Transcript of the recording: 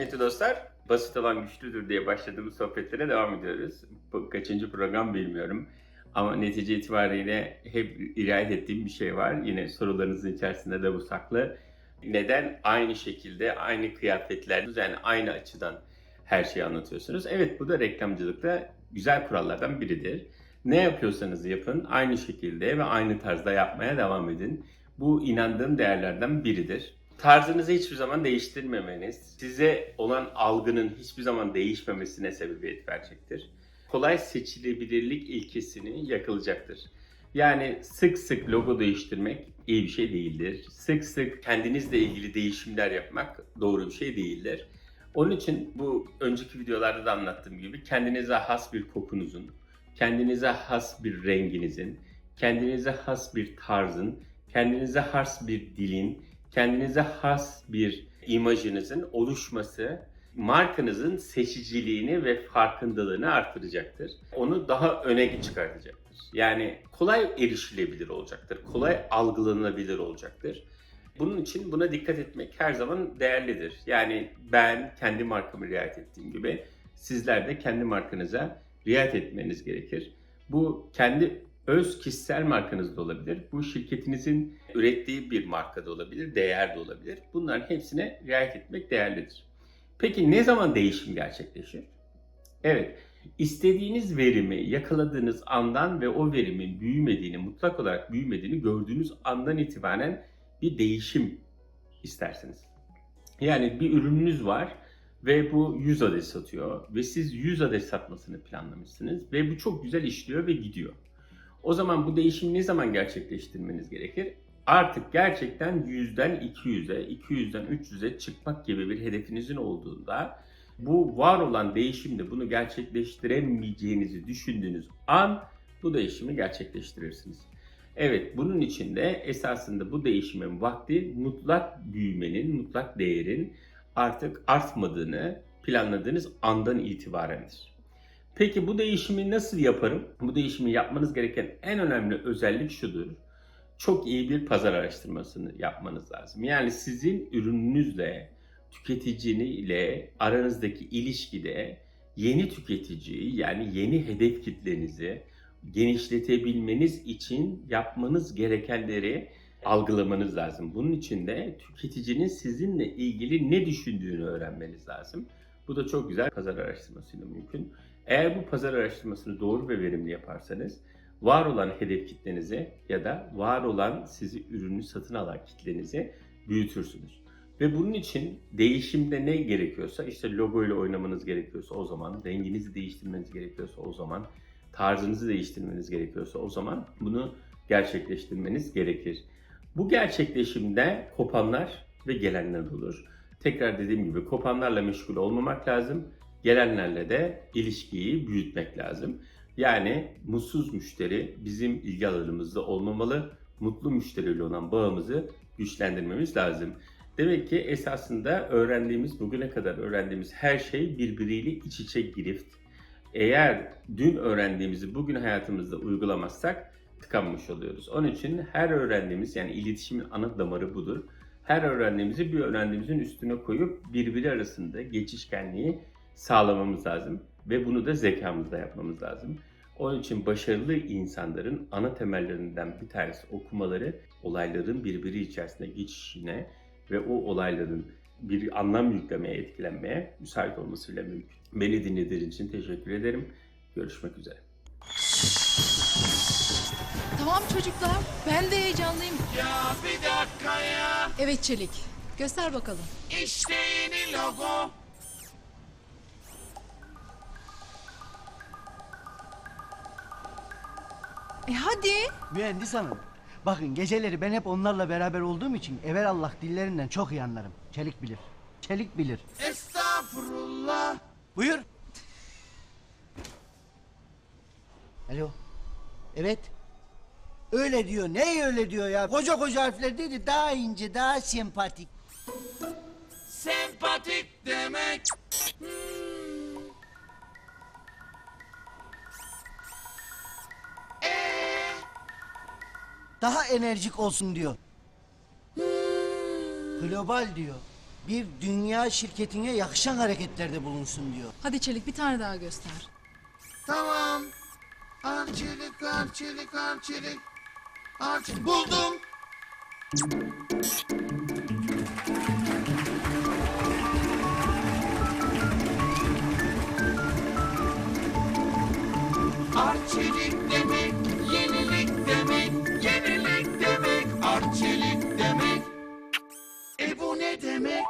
Kıymetli dostlar, basit olan güçlüdür diye başladığımız sohbetlere devam ediyoruz. Bu kaçıncı program bilmiyorum. Ama netice itibariyle hep riayet ettiğim bir şey var. Yine sorularınızın içerisinde de bu saklı. Neden aynı şekilde, aynı kıyafetlerde, yani aynı açıdan her şeyi anlatıyorsunuz? Evet bu da reklamcılıkta güzel kurallardan biridir. Ne yapıyorsanız yapın, aynı şekilde ve aynı tarzda yapmaya devam edin. Bu inandığım değerlerden biridir. Tarzınızı hiçbir zaman değiştirmemeniz, size olan algının hiçbir zaman değişmemesine sebebiyet verecektir. Kolay seçilebilirlik ilkesini yakalayacaktır. Yani sık sık logo değiştirmek iyi bir şey değildir. Sık sık kendinizle ilgili değişimler yapmak doğru bir şey değildir. Onun için bu önceki videolarda da anlattığım gibi kendinize has bir kokunuzun, kendinize has bir renginizin, kendinize has bir tarzın, kendinize has bir dilin, kendinize has bir imajınızın oluşması markanızın seçiciliğini ve farkındalığını artıracaktır. Onu daha öne çıkartacaktır. Yani kolay erişilebilir olacaktır. Kolay algılanabilir olacaktır. Bunun için buna dikkat etmek her zaman değerlidir. Yani ben kendi markamı riayet ettiğim gibi sizler de kendi markanıza riayet etmeniz gerekir. Bu kendi öz kişisel markanız da olabilir. Bu şirketinizin ürettiği bir marka da olabilir, değer de olabilir. Bunların hepsine riayet etmek değerlidir. Peki ne zaman değişim gerçekleşir? Evet, istediğiniz verimi yakaladığınız andan ve o verimin büyümediğini, mutlak olarak büyümediğini gördüğünüz andan itibaren bir değişim istersiniz. Yani bir ürününüz var ve bu 100 adet satıyor ve siz 100 adet satmasını planlamışsınız ve bu çok güzel işliyor ve gidiyor. O zaman bu değişimi ne zaman gerçekleştirmeniz gerekir? Artık gerçekten 100'den 200'e, 200'den 300'e çıkmak gibi bir hedefinizin olduğunda bu var olan değişimde bunu gerçekleştiremeyeceğinizi düşündüğünüz an bu değişimi gerçekleştirirsiniz. Evet bunun için de esasında bu değişimin vakti mutlak büyümenin, mutlak değerin artık artmadığını planladığınız andan itibarendir. Peki bu değişimi nasıl yaparım? Bu değişimi yapmanız gereken en önemli özellik şudur. Çok iyi bir pazar araştırmasını yapmanız lazım. Yani sizin ürününüzle, tüketiciniyle aranızdaki ilişkide yeni tüketiciyi yani yeni hedef kitlenizi genişletebilmeniz için yapmanız gerekenleri algılamanız lazım. Bunun için de tüketicinin sizinle ilgili ne düşündüğünü öğrenmeniz lazım. Bu da çok güzel pazar araştırmasıyla mümkün. Eğer bu pazar araştırmasını doğru ve verimli yaparsanız var olan hedef kitlenizi ya da var olan sizi ürünü satın alan kitlenizi büyütürsünüz. Ve bunun için değişimde ne gerekiyorsa işte logo ile oynamanız gerekiyorsa o zaman, renginizi değiştirmeniz gerekiyorsa o zaman, tarzınızı değiştirmeniz gerekiyorsa o zaman bunu gerçekleştirmeniz gerekir. Bu gerçekleşimde kopanlar ve gelenler olur. Tekrar dediğim gibi kopanlarla meşgul olmamak lazım. Gelenlerle de ilişkiyi büyütmek lazım. Yani mutsuz müşteri bizim ilgi alanımızda olmamalı. Mutlu müşteriyle olan bağımızı güçlendirmemiz lazım. Demek ki esasında öğrendiğimiz, bugüne kadar öğrendiğimiz her şey birbiriyle iç içe girift. Eğer dün öğrendiğimizi bugün hayatımızda uygulamazsak tıkanmış oluyoruz. Onun için her öğrendiğimiz yani iletişimin ana damarı budur. Her öğrendiğimizi bir öğrendiğimizin üstüne koyup birbiri arasında geçişkenliği sağlamamız lazım ve bunu da zekamızla yapmamız lazım. Onun için başarılı insanların ana temellerinden bir tanesi okumaları olayların birbiri içerisinde geçişine ve o olayların bir anlam yüklemeye, etkilenmeye müsait olmasıyla mümkün. Beni dinlediğiniz için teşekkür ederim. Görüşmek üzere. Tamam çocuklar, ben de heyecanlıyım. Ya bir dakika ya. Evet Çelik, göster bakalım. İşte yeni logo. E hadi. Mühendis hanım. Bakın geceleri ben hep onlarla beraber olduğum için Allah dillerinden çok iyi anlarım. Çelik bilir. Çelik bilir. Estağfurullah. Buyur. Alo. Evet. Öyle diyor. Ne öyle diyor ya? Koca koca harfler dedi. Daha ince, daha. Sempatik enerjik olsun diyor. Global diyor. bir dünya şirketine yakışan hareketlerde bulunsun diyor. Hadi Çelik bir tane daha göster. Tamam. Arçelik, arçelik, arçelik. Arçelik. Buldum. demek?